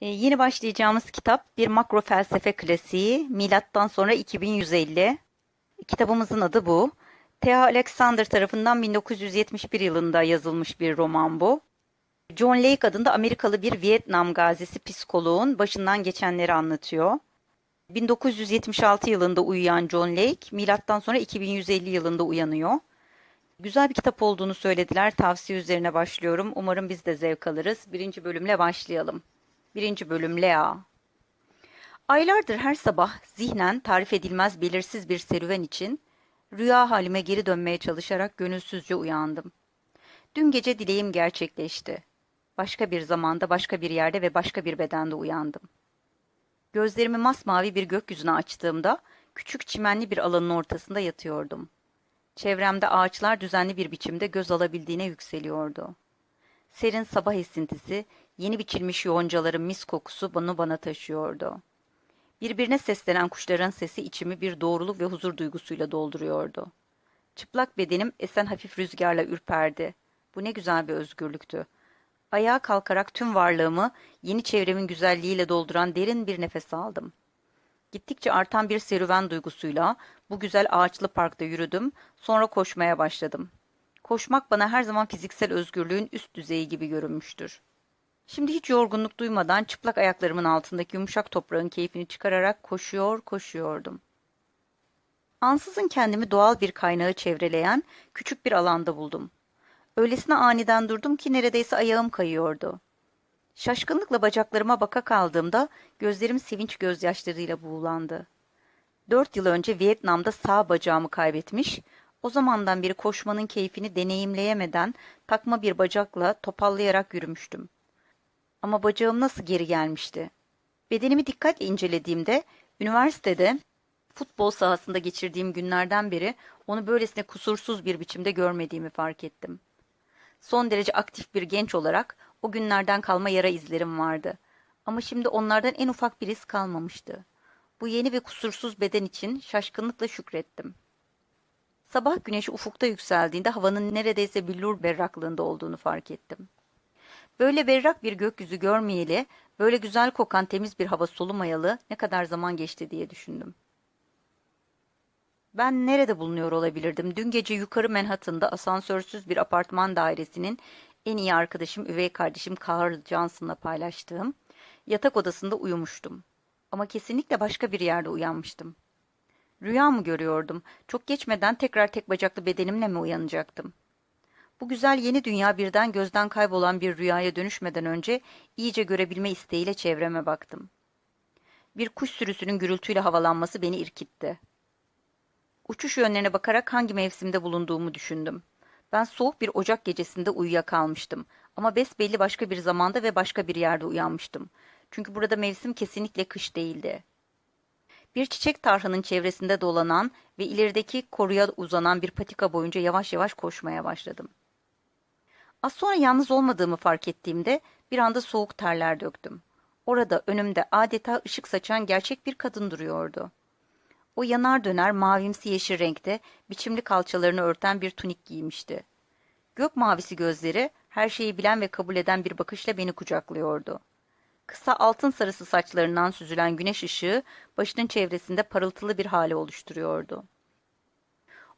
Ee, yeni başlayacağımız kitap bir makro felsefe klasiği. Milattan sonra 2150. Kitabımızın adı bu. T.H. Alexander tarafından 1971 yılında yazılmış bir roman bu. John Lake adında Amerikalı bir Vietnam gazisi psikoloğun başından geçenleri anlatıyor. 1976 yılında uyuyan John Lake, milattan sonra 2150 yılında uyanıyor. Güzel bir kitap olduğunu söylediler. Tavsiye üzerine başlıyorum. Umarım biz de zevk alırız. Birinci bölümle başlayalım. Birinci bölüm Lea. Aylardır her sabah zihnen tarif edilmez belirsiz bir serüven için rüya halime geri dönmeye çalışarak gönülsüzce uyandım. Dün gece dileğim gerçekleşti. Başka bir zamanda, başka bir yerde ve başka bir bedende uyandım. Gözlerimi masmavi bir gökyüzüne açtığımda küçük çimenli bir alanın ortasında yatıyordum. Çevremde ağaçlar düzenli bir biçimde göz alabildiğine yükseliyordu. Serin sabah esintisi, yeni biçilmiş yoncaların mis kokusu bana bana taşıyordu. Birbirine seslenen kuşların sesi içimi bir doğruluk ve huzur duygusuyla dolduruyordu. Çıplak bedenim esen hafif rüzgarla ürperdi. Bu ne güzel bir özgürlüktü. Ayağa kalkarak tüm varlığımı yeni çevremin güzelliğiyle dolduran derin bir nefes aldım. Gittikçe artan bir serüven duygusuyla bu güzel ağaçlı parkta yürüdüm, sonra koşmaya başladım. Koşmak bana her zaman fiziksel özgürlüğün üst düzeyi gibi görünmüştür. Şimdi hiç yorgunluk duymadan çıplak ayaklarımın altındaki yumuşak toprağın keyfini çıkararak koşuyor, koşuyordum. Ansızın kendimi doğal bir kaynağı çevreleyen küçük bir alanda buldum. Öylesine aniden durdum ki neredeyse ayağım kayıyordu. Şaşkınlıkla bacaklarıma baka kaldığımda gözlerim sevinç gözyaşlarıyla buğulandı. Dört yıl önce Vietnam'da sağ bacağımı kaybetmiş, o zamandan beri koşmanın keyfini deneyimleyemeden takma bir bacakla topallayarak yürümüştüm. Ama bacağım nasıl geri gelmişti? Bedenimi dikkatle incelediğimde üniversitede futbol sahasında geçirdiğim günlerden beri onu böylesine kusursuz bir biçimde görmediğimi fark ettim. Son derece aktif bir genç olarak o günlerden kalma yara izlerim vardı. Ama şimdi onlardan en ufak bir iz kalmamıştı. Bu yeni ve kusursuz beden için şaşkınlıkla şükrettim. Sabah güneşi ufukta yükseldiğinde havanın neredeyse billur berraklığında olduğunu fark ettim. Böyle berrak bir gökyüzü görmeyeli, böyle güzel kokan temiz bir hava solumayalı ne kadar zaman geçti diye düşündüm. Ben nerede bulunuyor olabilirdim? Dün gece yukarı Manhattan'da asansörsüz bir apartman dairesinin en iyi arkadaşım, üvey kardeşim Carl Johnson'la paylaştığım yatak odasında uyumuştum. Ama kesinlikle başka bir yerde uyanmıştım. Rüya mı görüyordum? Çok geçmeden tekrar tek bacaklı bedenimle mi uyanacaktım? Bu güzel yeni dünya birden gözden kaybolan bir rüyaya dönüşmeden önce iyice görebilme isteğiyle çevreme baktım. Bir kuş sürüsünün gürültüyle havalanması beni irkitti. Uçuş yönlerine bakarak hangi mevsimde bulunduğumu düşündüm. Ben soğuk bir Ocak gecesinde uyuyakalmıştım ama besbelli başka bir zamanda ve başka bir yerde uyanmıştım. Çünkü burada mevsim kesinlikle kış değildi. Bir çiçek tarhanın çevresinde dolanan ve ilerideki koruya uzanan bir patika boyunca yavaş yavaş koşmaya başladım. Az sonra yalnız olmadığımı fark ettiğimde bir anda soğuk terler döktüm. Orada önümde adeta ışık saçan gerçek bir kadın duruyordu. O yanar döner mavimsi yeşil renkte biçimli kalçalarını örten bir tunik giymişti. Gök mavisi gözleri her şeyi bilen ve kabul eden bir bakışla beni kucaklıyordu. Kısa altın sarısı saçlarından süzülen güneş ışığı başının çevresinde parıltılı bir hale oluşturuyordu.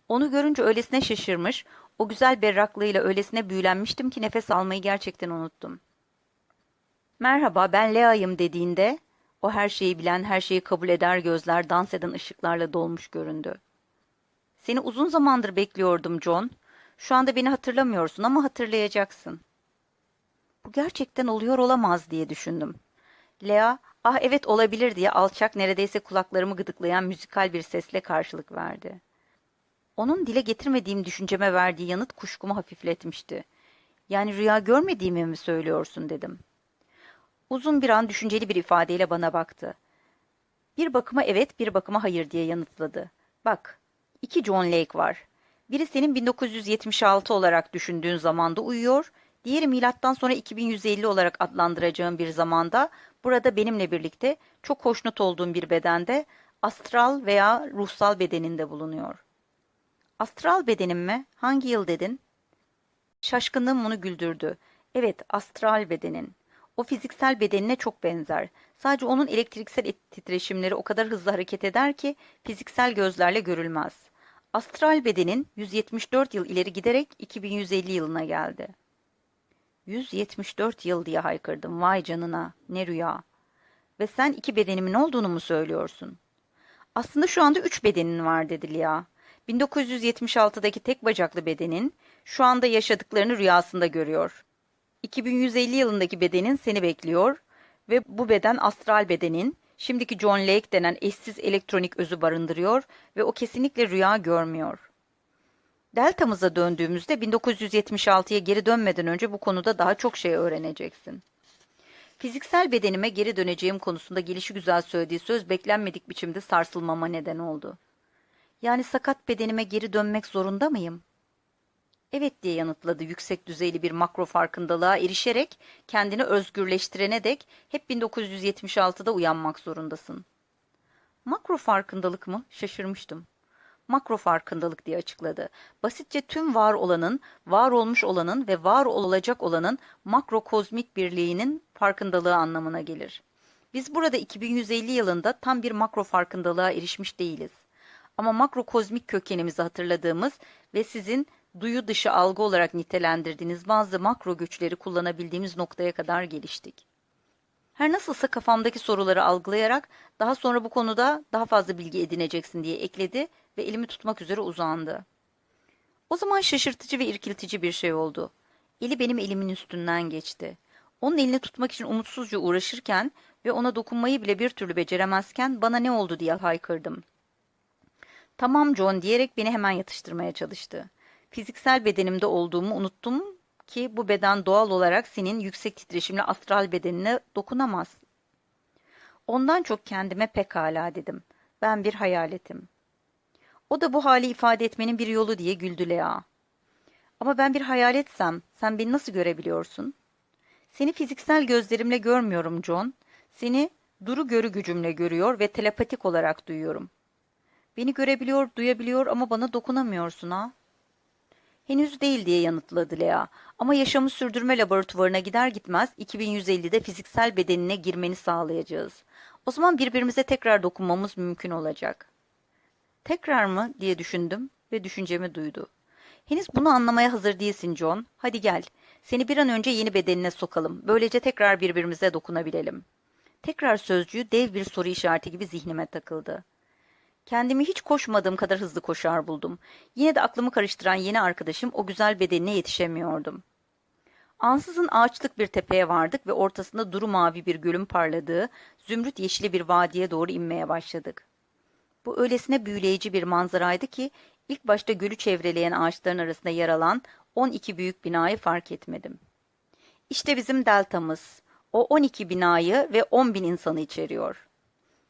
Onu görünce öylesine şaşırmış, o güzel berraklığıyla öylesine büyülenmiştim ki nefes almayı gerçekten unuttum. Merhaba ben Lea'yım dediğinde o her şeyi bilen, her şeyi kabul eder gözler dans eden ışıklarla dolmuş göründü. Seni uzun zamandır bekliyordum John. Şu anda beni hatırlamıyorsun ama hatırlayacaksın. Bu gerçekten oluyor olamaz diye düşündüm. Lea, ah evet olabilir diye alçak neredeyse kulaklarımı gıdıklayan müzikal bir sesle karşılık verdi. Onun dile getirmediğim düşünceme verdiği yanıt kuşkumu hafifletmişti. Yani rüya görmediğimi mi söylüyorsun dedim. Uzun bir an düşünceli bir ifadeyle bana baktı. Bir bakıma evet, bir bakıma hayır diye yanıtladı. Bak, iki John Lake var. Biri senin 1976 olarak düşündüğün zamanda uyuyor, diğeri milattan sonra 2150 olarak adlandıracağım bir zamanda burada benimle birlikte çok hoşnut olduğum bir bedende astral veya ruhsal bedeninde bulunuyor. Astral bedenim mi? Hangi yıl dedin? Şaşkınlığım onu güldürdü. Evet, astral bedenin. O fiziksel bedenine çok benzer. Sadece onun elektriksel titreşimleri o kadar hızlı hareket eder ki fiziksel gözlerle görülmez. Astral bedenin 174 yıl ileri giderek 2150 yılına geldi. 174 yıl diye haykırdım. Vay canına, ne rüya. Ve sen iki bedenimin olduğunu mu söylüyorsun? Aslında şu anda üç bedenin var dedi Lia. 1976'daki tek bacaklı bedenin şu anda yaşadıklarını rüyasında görüyor. 2150 yılındaki bedenin seni bekliyor ve bu beden astral bedenin şimdiki John Lake denen eşsiz elektronik özü barındırıyor ve o kesinlikle rüya görmüyor. Delta'mıza döndüğümüzde 1976'ya geri dönmeden önce bu konuda daha çok şey öğreneceksin. Fiziksel bedenime geri döneceğim konusunda gelişigüzel söylediği söz beklenmedik biçimde sarsılmama neden oldu. Yani sakat bedenime geri dönmek zorunda mıyım? Evet diye yanıtladı yüksek düzeyli bir makro farkındalığa erişerek kendini özgürleştirene dek hep 1976'da uyanmak zorundasın. Makro farkındalık mı? Şaşırmıştım. Makro farkındalık diye açıkladı. Basitçe tüm var olanın, var olmuş olanın ve var olacak olanın makro kozmik birliğinin farkındalığı anlamına gelir. Biz burada 2150 yılında tam bir makro farkındalığa erişmiş değiliz. Ama makro kozmik kökenimizi hatırladığımız ve sizin duyu dışı algı olarak nitelendirdiğiniz bazı makro güçleri kullanabildiğimiz noktaya kadar geliştik. Her nasılsa kafamdaki soruları algılayarak daha sonra bu konuda daha fazla bilgi edineceksin diye ekledi ve elimi tutmak üzere uzandı. O zaman şaşırtıcı ve irkiltici bir şey oldu. Eli benim elimin üstünden geçti. Onun elini tutmak için umutsuzca uğraşırken ve ona dokunmayı bile bir türlü beceremezken bana ne oldu diye haykırdım. Tamam John diyerek beni hemen yatıştırmaya çalıştı. Fiziksel bedenimde olduğumu unuttum ki bu beden doğal olarak senin yüksek titreşimli astral bedenine dokunamaz. Ondan çok kendime pekala dedim. Ben bir hayaletim. O da bu hali ifade etmenin bir yolu diye güldü Lea. Ama ben bir hayaletsem sen beni nasıl görebiliyorsun? Seni fiziksel gözlerimle görmüyorum John. Seni duru görü gücümle görüyor ve telepatik olarak duyuyorum. Beni görebiliyor, duyabiliyor ama bana dokunamıyorsun ha. Henüz değil diye yanıtladı Lea. Ama yaşamı sürdürme laboratuvarına gider gitmez 2150'de fiziksel bedenine girmeni sağlayacağız. O zaman birbirimize tekrar dokunmamız mümkün olacak. Tekrar mı diye düşündüm ve düşüncemi duydu. Henüz bunu anlamaya hazır değilsin John. Hadi gel. Seni bir an önce yeni bedenine sokalım. Böylece tekrar birbirimize dokunabilelim. Tekrar sözcüğü dev bir soru işareti gibi zihnime takıldı. Kendimi hiç koşmadığım kadar hızlı koşar buldum. Yine de aklımı karıştıran yeni arkadaşım o güzel bedenine yetişemiyordum. Ansızın ağaçlık bir tepeye vardık ve ortasında duru mavi bir gölün parladığı, zümrüt yeşili bir vadiye doğru inmeye başladık. Bu öylesine büyüleyici bir manzaraydı ki ilk başta gölü çevreleyen ağaçların arasında yer alan 12 büyük binayı fark etmedim. İşte bizim deltamız. O 12 binayı ve 10 bin insanı içeriyor.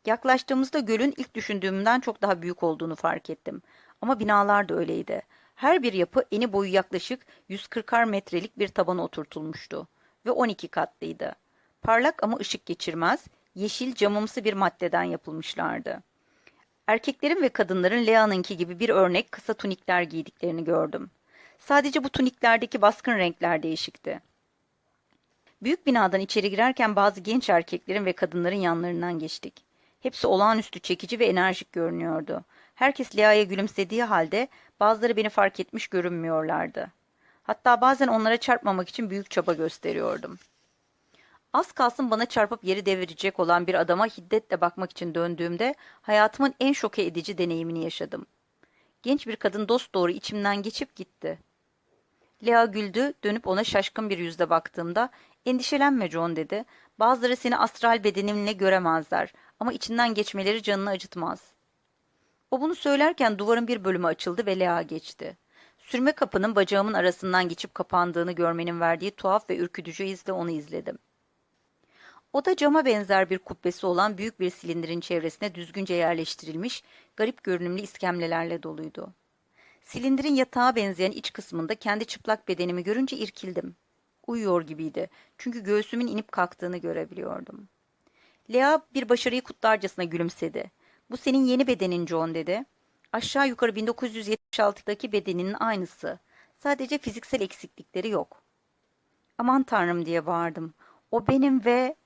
Yaklaştığımızda gölün ilk düşündüğümden çok daha büyük olduğunu fark ettim. Ama binalar da öyleydi. Her bir yapı eni boyu yaklaşık 140'ar metrelik bir tabana oturtulmuştu ve 12 katlıydı. Parlak ama ışık geçirmez, yeşil camımsı bir maddeden yapılmışlardı. Erkeklerin ve kadınların Lea'nınki gibi bir örnek kısa tunikler giydiklerini gördüm. Sadece bu tuniklerdeki baskın renkler değişikti. Büyük binadan içeri girerken bazı genç erkeklerin ve kadınların yanlarından geçtik. Hepsi olağanüstü çekici ve enerjik görünüyordu. Herkes Lea'ya gülümsediği halde bazıları beni fark etmiş görünmüyorlardı. Hatta bazen onlara çarpmamak için büyük çaba gösteriyordum. Az kalsın bana çarpıp yeri devirecek olan bir adama hiddetle bakmak için döndüğümde hayatımın en şoke edici deneyimini yaşadım. Genç bir kadın dost doğru içimden geçip gitti. Lea güldü, dönüp ona şaşkın bir yüzle baktığımda endişelenme John dedi. Bazıları seni astral bedeninle göremezler ama içinden geçmeleri canını acıtmaz. O bunu söylerken duvarın bir bölümü açıldı ve Lea geçti. Sürme kapının bacağımın arasından geçip kapandığını görmenin verdiği tuhaf ve ürkütücü izle onu izledim. O da cama benzer bir kubbesi olan büyük bir silindirin çevresine düzgünce yerleştirilmiş, garip görünümlü iskemlelerle doluydu. Silindirin yatağa benzeyen iç kısmında kendi çıplak bedenimi görünce irkildim. Uyuyor gibiydi. Çünkü göğsümün inip kalktığını görebiliyordum. Lea bir başarıyı kutlarcasına gülümsedi. Bu senin yeni bedenin John dedi. Aşağı yukarı 1976'daki bedeninin aynısı. Sadece fiziksel eksiklikleri yok. Aman tanrım diye bağırdım. O benim ve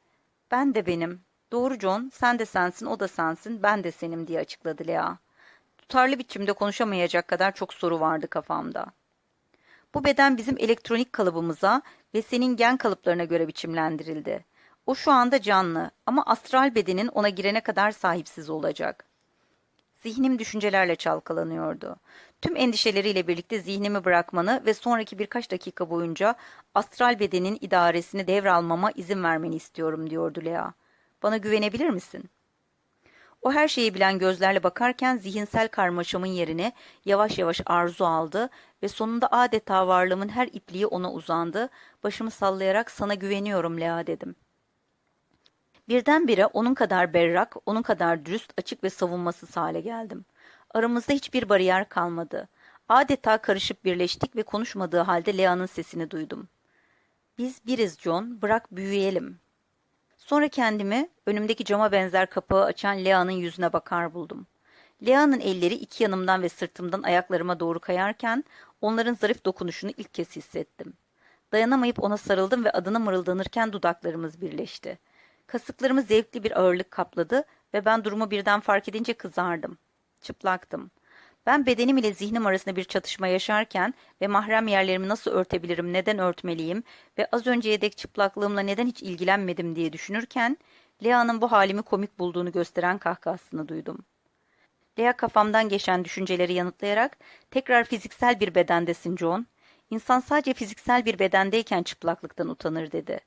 ben de benim. Doğru John, sen de sensin, o da sensin, ben de senim diye açıkladı Lea. Tutarlı biçimde konuşamayacak kadar çok soru vardı kafamda. Bu beden bizim elektronik kalıbımıza ve senin gen kalıplarına göre biçimlendirildi. O şu anda canlı ama astral bedenin ona girene kadar sahipsiz olacak. Zihnim düşüncelerle çalkalanıyordu. Tüm endişeleriyle birlikte zihnimi bırakmanı ve sonraki birkaç dakika boyunca astral bedenin idaresini devralmama izin vermeni istiyorum diyordu Lea. Bana güvenebilir misin? O her şeyi bilen gözlerle bakarken zihinsel karmaşamın yerine yavaş yavaş arzu aldı ve sonunda adeta varlığımın her ipliği ona uzandı. Başımı sallayarak sana güveniyorum Lea dedim. Birdenbire onun kadar berrak, onun kadar dürüst, açık ve savunmasız hale geldim. Aramızda hiçbir bariyer kalmadı. Adeta karışıp birleştik ve konuşmadığı halde Lea'nın sesini duydum. Biz biriz John, bırak büyüyelim. Sonra kendimi önümdeki cama benzer kapağı açan Lea'nın yüzüne bakar buldum. Lea'nın elleri iki yanımdan ve sırtımdan ayaklarıma doğru kayarken onların zarif dokunuşunu ilk kez hissettim. Dayanamayıp ona sarıldım ve adını mırıldanırken dudaklarımız birleşti. Kasıklarımı zevkli bir ağırlık kapladı ve ben durumu birden fark edince kızardım. Çıplaktım. Ben bedenim ile zihnim arasında bir çatışma yaşarken ve mahrem yerlerimi nasıl örtebilirim, neden örtmeliyim ve az önceye dek çıplaklığımla neden hiç ilgilenmedim diye düşünürken Lea'nın bu halimi komik bulduğunu gösteren kahkahasını duydum. Lea kafamdan geçen düşünceleri yanıtlayarak tekrar fiziksel bir bedendesin John. İnsan sadece fiziksel bir bedendeyken çıplaklıktan utanır dedi.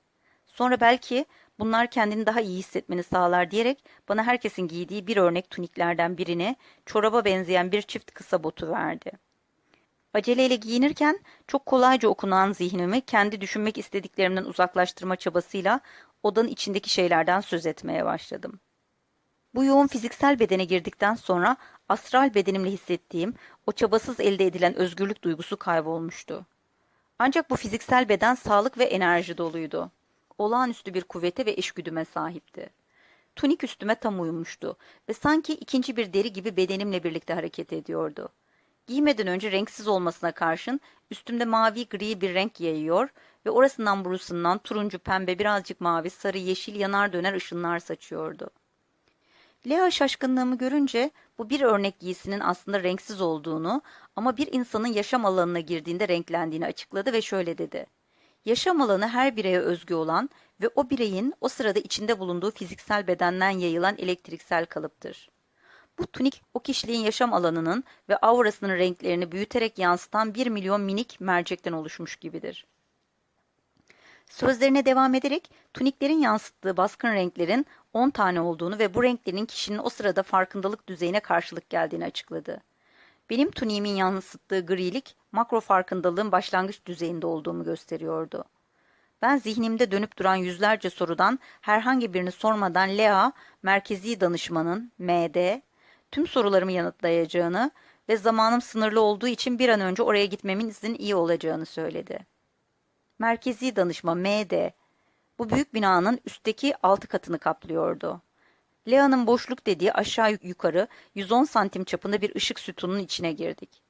Sonra belki Bunlar kendini daha iyi hissetmeni sağlar diyerek bana herkesin giydiği bir örnek tuniklerden birini çoraba benzeyen bir çift kısa botu verdi. Aceleyle giyinirken çok kolayca okunan zihnimi kendi düşünmek istediklerimden uzaklaştırma çabasıyla odanın içindeki şeylerden söz etmeye başladım. Bu yoğun fiziksel bedene girdikten sonra astral bedenimle hissettiğim o çabasız elde edilen özgürlük duygusu kaybolmuştu. Ancak bu fiziksel beden sağlık ve enerji doluydu olağanüstü bir kuvvete ve eşgüdüme sahipti. Tunik üstüme tam uyumuştu ve sanki ikinci bir deri gibi bedenimle birlikte hareket ediyordu. Giymeden önce renksiz olmasına karşın üstümde mavi gri bir renk yayıyor ve orasından burusundan turuncu, pembe, birazcık mavi, sarı, yeşil yanar döner ışınlar saçıyordu. Lea şaşkınlığımı görünce bu bir örnek giysinin aslında renksiz olduğunu ama bir insanın yaşam alanına girdiğinde renklendiğini açıkladı ve şöyle dedi. Yaşam alanı her bireye özgü olan ve o bireyin o sırada içinde bulunduğu fiziksel bedenden yayılan elektriksel kalıptır. Bu tunik o kişiliğin yaşam alanının ve aurasının renklerini büyüterek yansıtan bir milyon minik mercekten oluşmuş gibidir. Sözlerine devam ederek tuniklerin yansıttığı baskın renklerin 10 tane olduğunu ve bu renklerin kişinin o sırada farkındalık düzeyine karşılık geldiğini açıkladı. Benim tuniğimin yansıttığı grilik makro farkındalığın başlangıç düzeyinde olduğumu gösteriyordu. Ben zihnimde dönüp duran yüzlerce sorudan herhangi birini sormadan Lea, merkezi danışmanın, MD, tüm sorularımı yanıtlayacağını ve zamanım sınırlı olduğu için bir an önce oraya gitmemin izin iyi olacağını söyledi. Merkezi danışma MD, bu büyük binanın üstteki altı katını kaplıyordu. Lea'nın boşluk dediği aşağı yukarı 110 santim çapında bir ışık sütunun içine girdik.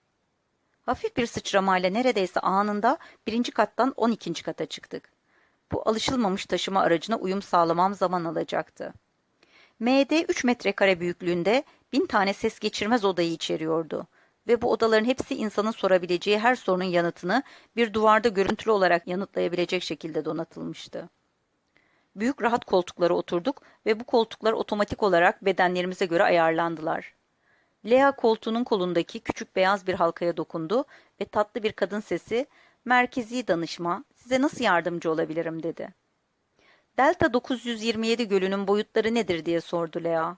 Hafif bir sıçramayla neredeyse anında birinci kattan 12. kata çıktık. Bu alışılmamış taşıma aracına uyum sağlamam zaman alacaktı. MD 3 metrekare büyüklüğünde bin tane ses geçirmez odayı içeriyordu ve bu odaların hepsi insanın sorabileceği her sorunun yanıtını bir duvarda görüntülü olarak yanıtlayabilecek şekilde donatılmıştı. Büyük rahat koltuklara oturduk ve bu koltuklar otomatik olarak bedenlerimize göre ayarlandılar. Lea koltuğunun kolundaki küçük beyaz bir halkaya dokundu ve tatlı bir kadın sesi "Merkezi danışma, size nasıl yardımcı olabilirim?" dedi. Delta 927 gölünün boyutları nedir diye sordu Lea.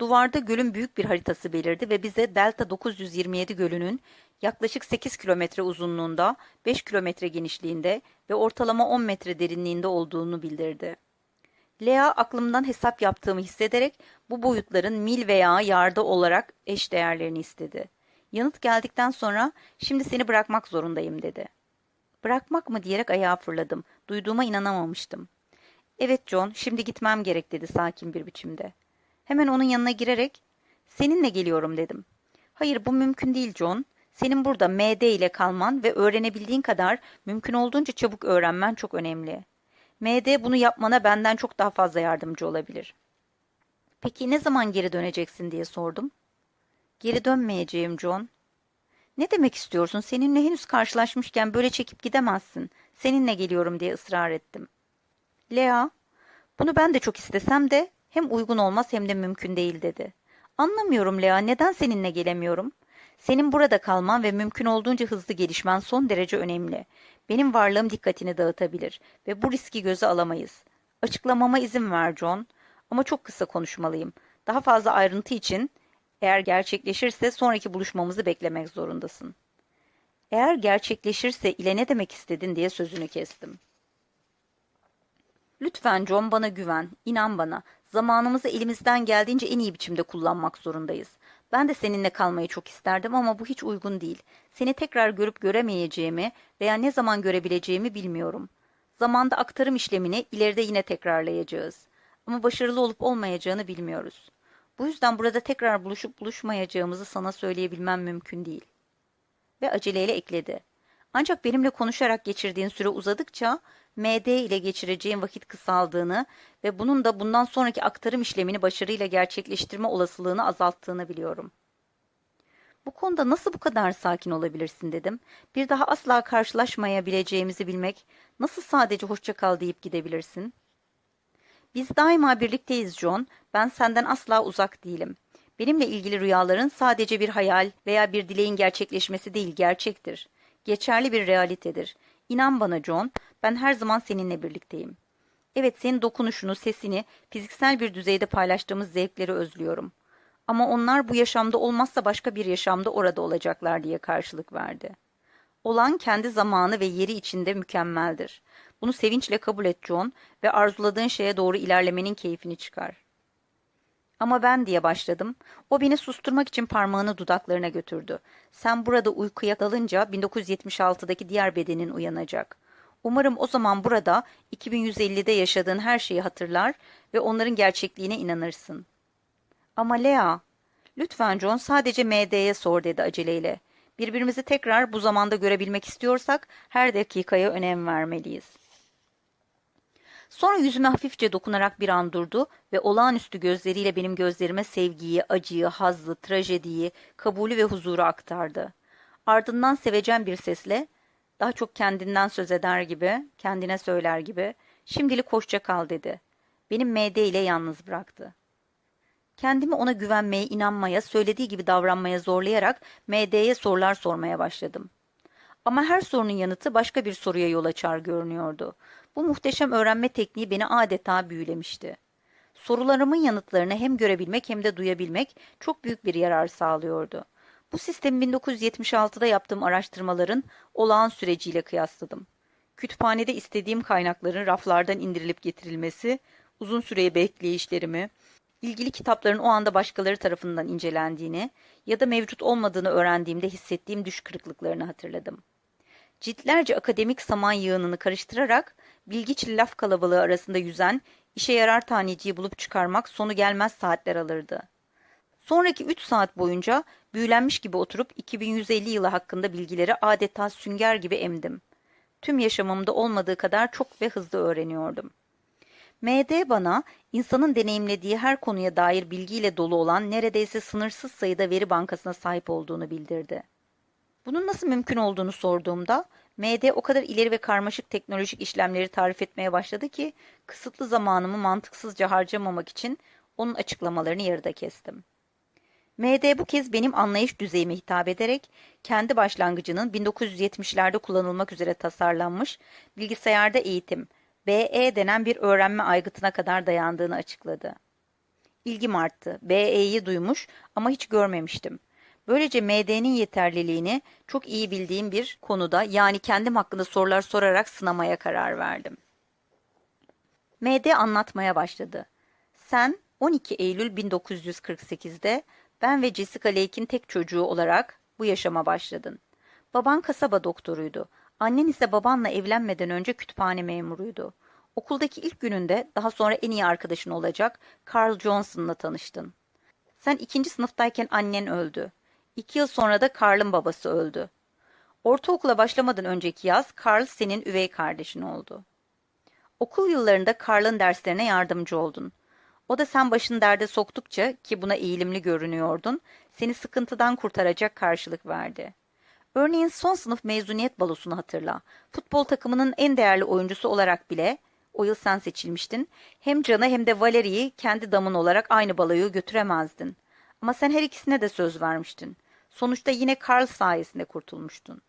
Duvarda gölün büyük bir haritası belirdi ve bize Delta 927 gölünün yaklaşık 8 kilometre uzunluğunda, 5 kilometre genişliğinde ve ortalama 10 metre derinliğinde olduğunu bildirdi. Lea aklımdan hesap yaptığımı hissederek bu boyutların mil veya yarda olarak eş değerlerini istedi. Yanıt geldikten sonra şimdi seni bırakmak zorundayım dedi. Bırakmak mı diyerek ayağa fırladım. Duyduğuma inanamamıştım. Evet John, şimdi gitmem gerek dedi sakin bir biçimde. Hemen onun yanına girerek seninle geliyorum dedim. Hayır bu mümkün değil John. Senin burada MD ile kalman ve öğrenebildiğin kadar mümkün olduğunca çabuk öğrenmen çok önemli. MD bunu yapmana benden çok daha fazla yardımcı olabilir. Peki ne zaman geri döneceksin diye sordum. Geri dönmeyeceğim John. Ne demek istiyorsun? Seninle henüz karşılaşmışken böyle çekip gidemezsin. Seninle geliyorum diye ısrar ettim. Lea, bunu ben de çok istesem de hem uygun olmaz hem de mümkün değil dedi. Anlamıyorum Lea, neden seninle gelemiyorum? Senin burada kalman ve mümkün olduğunca hızlı gelişmen son derece önemli. Benim varlığım dikkatini dağıtabilir ve bu riski göze alamayız. Açıklamama izin ver John. Ama çok kısa konuşmalıyım. Daha fazla ayrıntı için eğer gerçekleşirse sonraki buluşmamızı beklemek zorundasın. Eğer gerçekleşirse ile ne demek istedin diye sözünü kestim. Lütfen John bana güven, inan bana. Zamanımızı elimizden geldiğince en iyi biçimde kullanmak zorundayız. Ben de seninle kalmayı çok isterdim ama bu hiç uygun değil. Seni tekrar görüp göremeyeceğimi veya ne zaman görebileceğimi bilmiyorum. Zamanda aktarım işlemini ileride yine tekrarlayacağız. Ama başarılı olup olmayacağını bilmiyoruz. Bu yüzden burada tekrar buluşup buluşmayacağımızı sana söyleyebilmem mümkün değil. Ve aceleyle ekledi. Ancak benimle konuşarak geçirdiğin süre uzadıkça MD ile geçireceğin vakit kısaldığını ve bunun da bundan sonraki aktarım işlemini başarıyla gerçekleştirme olasılığını azalttığını biliyorum. Bu konuda nasıl bu kadar sakin olabilirsin dedim. Bir daha asla karşılaşmayabileceğimizi bilmek, nasıl sadece hoşça kal deyip gidebilirsin? Biz daima birlikteyiz John. Ben senden asla uzak değilim. Benimle ilgili rüyaların sadece bir hayal veya bir dileğin gerçekleşmesi değil, gerçektir. Geçerli bir realitedir. İnan bana John, ben her zaman seninle birlikteyim. Evet, senin dokunuşunu, sesini, fiziksel bir düzeyde paylaştığımız zevkleri özlüyorum. Ama onlar bu yaşamda olmazsa başka bir yaşamda orada olacaklar diye karşılık verdi. Olan kendi zamanı ve yeri içinde mükemmeldir. Bunu sevinçle kabul et John ve arzuladığın şeye doğru ilerlemenin keyfini çıkar. Ama ben diye başladım. O beni susturmak için parmağını dudaklarına götürdü. Sen burada uykuya dalınca 1976'daki diğer bedenin uyanacak. Umarım o zaman burada 2150'de yaşadığın her şeyi hatırlar ve onların gerçekliğine inanırsın. Ama Lea, lütfen John sadece MD'ye sor dedi aceleyle. Birbirimizi tekrar bu zamanda görebilmek istiyorsak her dakikaya önem vermeliyiz.'' Sonra yüzüme hafifçe dokunarak bir an durdu ve olağanüstü gözleriyle benim gözlerime sevgiyi, acıyı, hazzı, trajediyi, kabulü ve huzuru aktardı. Ardından sevecen bir sesle, daha çok kendinden söz eder gibi, kendine söyler gibi, şimdilik hoşça kal dedi. Benim MD ile yalnız bıraktı. Kendimi ona güvenmeye, inanmaya, söylediği gibi davranmaya zorlayarak MD'ye sorular sormaya başladım. Ama her sorunun yanıtı başka bir soruya yol açar görünüyordu. Bu muhteşem öğrenme tekniği beni adeta büyülemişti. Sorularımın yanıtlarını hem görebilmek hem de duyabilmek çok büyük bir yarar sağlıyordu. Bu sistemi 1976'da yaptığım araştırmaların olağan süreciyle kıyasladım. Kütüphanede istediğim kaynakların raflardan indirilip getirilmesi, uzun süreye bekleyişlerimi, ilgili kitapların o anda başkaları tarafından incelendiğini ya da mevcut olmadığını öğrendiğimde hissettiğim düş kırıklıklarını hatırladım. Ciltlerce akademik saman yığınını karıştırarak bilgiçli laf kalabalığı arasında yüzen, işe yarar taneciyi bulup çıkarmak sonu gelmez saatler alırdı. Sonraki üç saat boyunca büyülenmiş gibi oturup 2150 yılı hakkında bilgileri adeta sünger gibi emdim. Tüm yaşamımda olmadığı kadar çok ve hızlı öğreniyordum. MD bana insanın deneyimlediği her konuya dair bilgiyle dolu olan neredeyse sınırsız sayıda veri bankasına sahip olduğunu bildirdi. Bunun nasıl mümkün olduğunu sorduğumda MD o kadar ileri ve karmaşık teknolojik işlemleri tarif etmeye başladı ki kısıtlı zamanımı mantıksızca harcamamak için onun açıklamalarını yarıda kestim. MD bu kez benim anlayış düzeyime hitap ederek kendi başlangıcının 1970'lerde kullanılmak üzere tasarlanmış bilgisayarda eğitim, BE denen bir öğrenme aygıtına kadar dayandığını açıkladı. İlgim arttı. BE'yi duymuş ama hiç görmemiştim. Böylece MD'nin yeterliliğini çok iyi bildiğim bir konuda yani kendim hakkında sorular sorarak sınamaya karar verdim. MD anlatmaya başladı. Sen 12 Eylül 1948'de ben ve Jessica Lake'in tek çocuğu olarak bu yaşama başladın. Baban kasaba doktoruydu. Annen ise babanla evlenmeden önce kütüphane memuruydu. Okuldaki ilk gününde daha sonra en iyi arkadaşın olacak Carl Johnson'la tanıştın. Sen ikinci sınıftayken annen öldü. İki yıl sonra da Carl'ın babası öldü. Ortaokula başlamadan önceki yaz Carl senin üvey kardeşin oldu. Okul yıllarında Karl'ın derslerine yardımcı oldun. O da sen başını derde soktukça ki buna eğilimli görünüyordun, seni sıkıntıdan kurtaracak karşılık verdi. Örneğin son sınıf mezuniyet balosunu hatırla. Futbol takımının en değerli oyuncusu olarak bile o yıl sen seçilmiştin. Hem Can'ı hem de Valeri'yi kendi damın olarak aynı baloyu götüremezdin. Ama sen her ikisine de söz vermiştin. Sonuçta yine Karl sayesinde kurtulmuştun.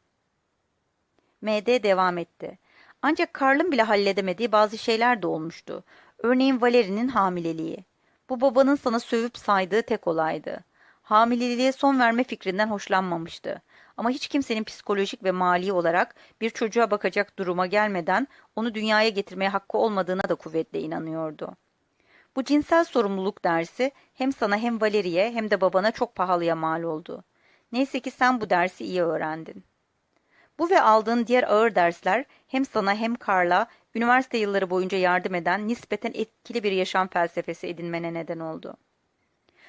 MD devam etti. Ancak Karl'ın bile halledemediği bazı şeyler de olmuştu. Örneğin Valeri'nin hamileliği. Bu babanın sana sövüp saydığı tek olaydı. Hamileliğe son verme fikrinden hoşlanmamıştı. Ama hiç kimsenin psikolojik ve mali olarak bir çocuğa bakacak duruma gelmeden onu dünyaya getirmeye hakkı olmadığına da kuvvetle inanıyordu. Bu cinsel sorumluluk dersi hem sana hem Valeriye hem de babana çok pahalıya mal oldu. Neyse ki sen bu dersi iyi öğrendin. Bu ve aldığın diğer ağır dersler hem sana hem Karl'a üniversite yılları boyunca yardım eden nispeten etkili bir yaşam felsefesi edinmene neden oldu.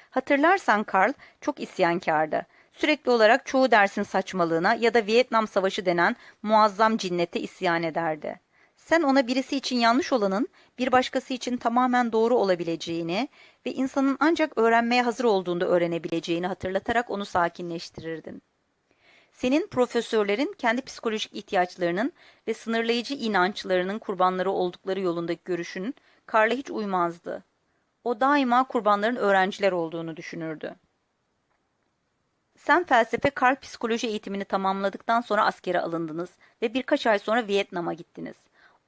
Hatırlarsan Karl çok isyankardı. Sürekli olarak çoğu dersin saçmalığına ya da Vietnam Savaşı denen muazzam cinnete isyan ederdi. Sen ona birisi için yanlış olanın bir başkası için tamamen doğru olabileceğini ve insanın ancak öğrenmeye hazır olduğunda öğrenebileceğini hatırlatarak onu sakinleştirirdin. Senin profesörlerin kendi psikolojik ihtiyaçlarının ve sınırlayıcı inançlarının kurbanları oldukları yolundaki görüşün Karl'a hiç uymazdı. O daima kurbanların öğrenciler olduğunu düşünürdü. Sen felsefe Karl psikoloji eğitimini tamamladıktan sonra askere alındınız ve birkaç ay sonra Vietnam'a gittiniz.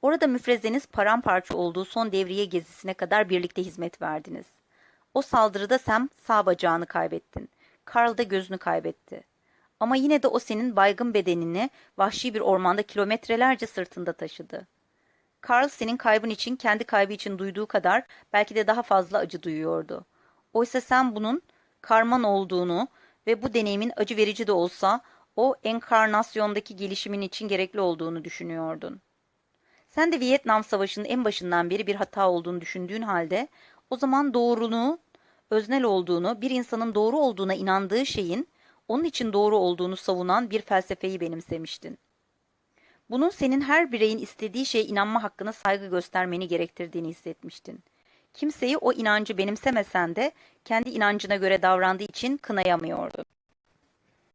Orada müfrezeniz paramparça olduğu son devriye gezisine kadar birlikte hizmet verdiniz. O saldırıda sen sağ bacağını kaybettin. Karl da gözünü kaybetti. Ama yine de o senin baygın bedenini vahşi bir ormanda kilometrelerce sırtında taşıdı. Karl senin kaybın için kendi kaybı için duyduğu kadar belki de daha fazla acı duyuyordu. Oysa sen bunun karman olduğunu ve bu deneyimin acı verici de olsa o enkarnasyondaki gelişimin için gerekli olduğunu düşünüyordun. Sen de Vietnam Savaşı'nın en başından beri bir hata olduğunu düşündüğün halde o zaman doğruluğu, öznel olduğunu, bir insanın doğru olduğuna inandığı şeyin onun için doğru olduğunu savunan bir felsefeyi benimsemiştin. Bunun senin her bireyin istediği şeye inanma hakkına saygı göstermeni gerektirdiğini hissetmiştin. Kimseyi o inancı benimsemesen de kendi inancına göre davrandığı için kınayamıyordun.